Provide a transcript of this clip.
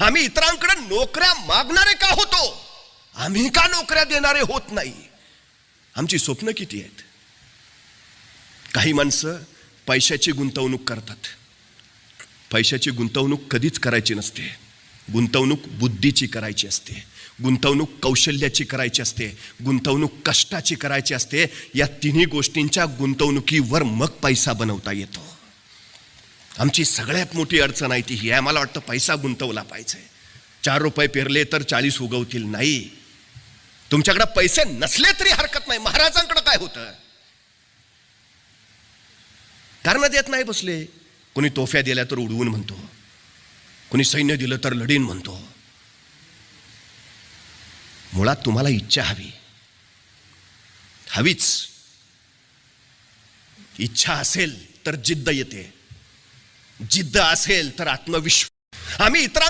आम्ही इतरांकडे नोकऱ्या मागणारे का होतो? आम्ही का नोकऱ्या देणारे होत नाही? आमची स्वप्न किती आहेत? काही माणसं पैशाची गुंतवणूक करतात. पैशाची गुंतवणूक कधीच करायची नसते. गुंतवणूक बुद्धीची करायची असते. गुंतवणूक कौशल्याची करायची असते. गुंतवणूक कष्टाची करायची असते. या तिन्ही गोष्टींच्या गुंतवणुकीवर मग पैसा बनवता येतो. आमची सगळ्यात मोठी अडचण आहे ती ही आहे. मला वाटतं पैसा गुंतवला पाहिजे. चार रुपये पेरले तर चाळीस उगवतील नाही. तुमच्याकडे पैसे नसले तरी हरकत नाही. महाराजांकडे काय होतं? कारण देत नाही बसले. कोणी तोफ्या दिल्या तर उडवून म्हणतो. कोणी सैन्य दिलं तर लढीन म्हणतो. मुळात तुम्हाला इच्छा हवी. हवीच. इच्छा असेल तर जिद्द येते. जिद्द असेल तर आत्मविश्वास. आम्ही इतरां